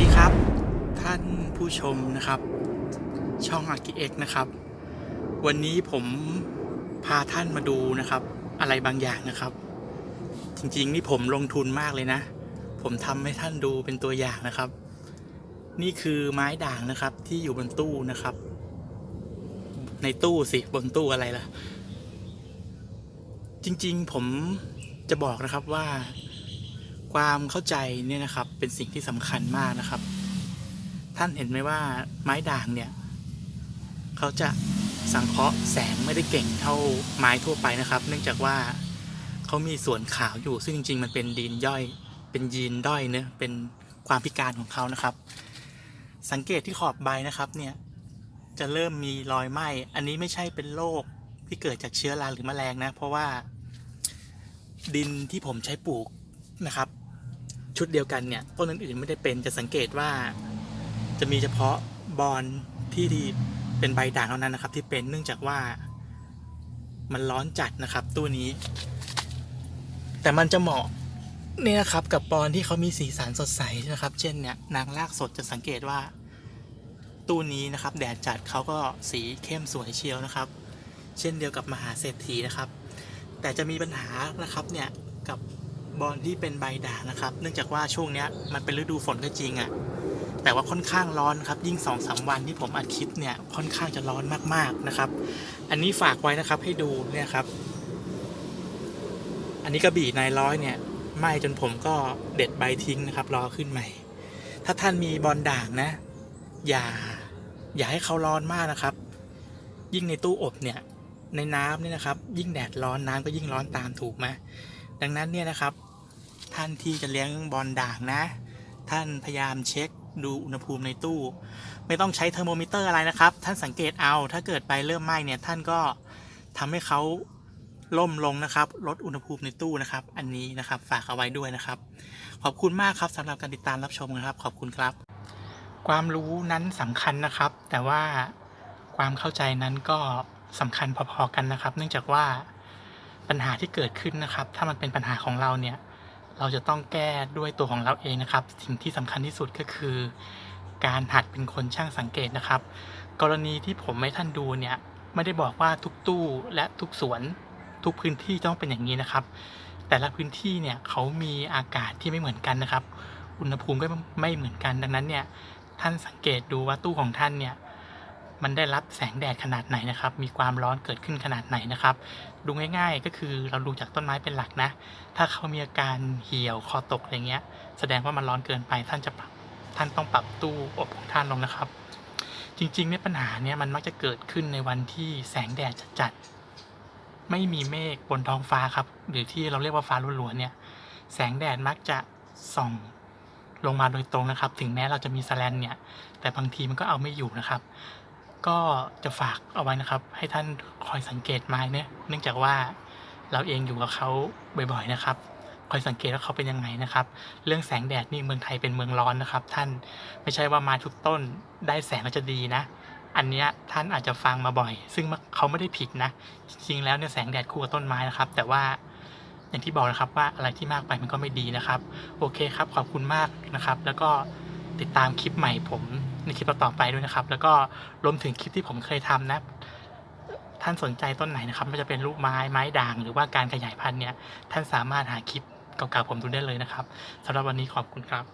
ดีครับ ท่านผู้ชมนะครับ ช่องอากิเอ็กนะครับ วันนี้ผมพาท่านมาดูนะครับ อะไรบางอย่างนะครับ จริงๆ นี่ผมลงทุนมากเลยนะ ผมทำให้ท่านดูเป็นตัวอย่างนะครับ นี่คือไม้ด่างนะครับที่อยู่บนตู้นะครับ ในตู้สิบนตู้อะไรล่ะ จริงๆ ผมจะบอกนะครับว่า ความเข้าใจเนี่ยนะครับเป็นสิ่งที่สำคัญมากนะครับ ท่านเห็นไหมว่าไม้ด่างเนี่ยเขาจะสังเคราะห์แสงไม่ได้เก่งเท่าไม้ทั่วไปนะครับ เนื่องจากว่าเขามีส่วนขาวอยู่ซึ่งจริง ๆ มันเป็นดีนย่อย เป็นยีนด้อยเนะเป็นความพิการของเขานะครับ สังเกตที่ขอบใบนะครับเนี่ยจะเริ่มมีรอยไหม้อันนี้ไม่ใช่เป็นโรคที่เกิดจากเชื้อราหรือแมลงนะ เพราะว่าดินที่ผมใช้ปลูกนะครับ ชุดเดียวกันเนี่ยต้นอื่นๆไม่ได้เป็นจะสังเกตว่า จะมีเฉพาะบอลที่ที่เป็นใบด่างเท่านั้นนะครับ ที่เป็นเนื่องจากว่ามันร้อนจัดนะครับ ตู้นี้ แต่มันจะเหมาะเนี่ยนะครับ กับบอลที่เขามีสีสันสดใสนะครับ เช่นเนี่ยนางลากสดจะสังเกตว่า ตู้นี้นะครับ แดดจัดเขาก็สีเข้มสวยเชียวนะครับ เช่นเดียวกับมหาเศรษฐีนะครับ แต่จะมีปัญหานะครับเนี่ยกับ บอลที่เป็นใบด่างนะครับ เนื่องจากว่าช่วงนี้มันเป็นฤดูฝนก็จริงอะ่ะ แต่ว่าค่อนข้างร้อนครับ ยิ่ง2อสวันที่ผมอัดคลิปเนี่ยค่อนข้างจะร้อนมากๆนะครับ อันนี้ฝากไว้นะครับให้ดูเนี่ยครับ อันนี้กระบี่นายร้อยเนี่ยไหม้จนผมก็เด็ดใบทิ้งนะครับ รอขึ้นใหม่ ถ้าท่านมีบอลด่างนะ อย่า อย่าให้เขาร้อนมากนะครับ ยิ่งในตู้อบเนี่ยในน้ำเนี่ยนะครับ ยิ่งแดดร้อนน้ำก็ยิ่งร้อนตามถูกไหม ดังนั้นเนี่ยนะครับ ท่านที่จะเลี้ยงบอลด่างนะ ท่านพยายามเช็คดูอุณหภูมิในตู้ ไม่ต้องใช้เทอร์โมมิเตอร์อะไรนะครับ ท่านสังเกตเอาถ้าเกิดไปเริ่มไหม้เนี่ยท่านก็ทำให้เขาล่มลงนะครับ ลดอุณหภูมิในตู้นะครับ อันนี้นะครับฝากเอาไว้ด้วยนะครับ ขอบคุณมากครับสำหรับการติดตามรับชมนะครับ ขอบคุณครับ ความรู้นั้นสำคัญนะครับ แต่ว่าความเข้าใจนั้นก็สำคัญพอๆกันนะครับ เนื่องจากว่า ปัญหาที่เกิดขึ้นนะครับ ถ้ามันเป็นปัญหาของเราเนี่ย เราจะต้องแก้ด้วยตัวของเราเองนะครับ สิ่งที่สำคัญที่สุดก็คือ การหัดเป็นคนช่างสังเกตนะครับ กรณีที่ผมให้ท่านดูเนี่ยไม่ได้บอกว่าทุกตู้และทุกสวนทุกพื้นที่ต้องเป็นอย่างนี้นะครับ แต่ละพื้นที่เนี่ยเขามีอากาศที่ไม่เหมือนกันนะครับ อุณหภูมิก็ไม่เหมือนกันดังนั้นเนี่ยท่านสังเกตดูว่าตู้ของท่านเนี่ย มันได้รับแสงแดดขนาดไหนนะครับ มีความร้อนเกิดขึ้นขนาดไหนนะครับ ดูง่ายๆก็คือเราดูจากต้นไม้เป็นหลักนะ ถ้าเขามีอาการเหี่ยวคอตกอะไรเงี้ย แสดงว่ามันร้อนเกินไปท่านจะปรับท่านต้องปรับตู้อบของท่านลงนะครับ จริงๆเนี่ยปัญหาเนี่ยมันมักจะเกิดขึ้นในวันที่แสงแดดจัดๆไม่มีเมฆบนท้องฟ้าครับ หรือที่เราเรียกว่าฟ้าล้วนๆเนี่ยแสงแดดมักจะส่องลงมาโดยตรงนะครับ ถึงแม้เราจะมีสแลนเนี่ย แต่บางทีมันก็เอาไม่อยู่นะครับ ก็จะฝากเอาไว้นะครับ ให้ท่านคอยสังเกตไม้เนี่ยเนื่องจากว่าเราเองอยู่กับเขาบ่อยๆนะครับ คอยสังเกตว่าเขาเป็นยังไงนะครับ เรื่องแสงแดดนี่เมืองไทยเป็นเมืองร้อนนะครับ ท่านไม่ใช่ว่ามาทุกต้นได้แสงแล้วจะดีนะ อันเนี้ยท่านอาจจะฟังมาบ่อย ซึ่งเขาไม่ได้ผิดนะจริงๆแล้วเนี่ยแสงแดดคู่กับต้นไม้นะครับ แต่ว่าอย่างที่บอกนะครับว่าอะไรที่มากไปมันก็ไม่ดีนะครับ โอเคครับขอบคุณมากนะครับ แล้วก็ติดตามคลิปใหม่ผม ในคลิปต่อๆไปด้วยนะครับ แล้วก็รวมถึงคลิปที่ผมเคยทำนะ ท่านสนใจต้นไหนนะครับไม่จะเป็นลูกไม้ไม้ด่างหรือว่าการขยายพันธุ์เนี่ยท่านสามารถหาคลิปเก่าๆผมดูได้เลยนะครับสำหรับวันนี้ขอบคุณครับ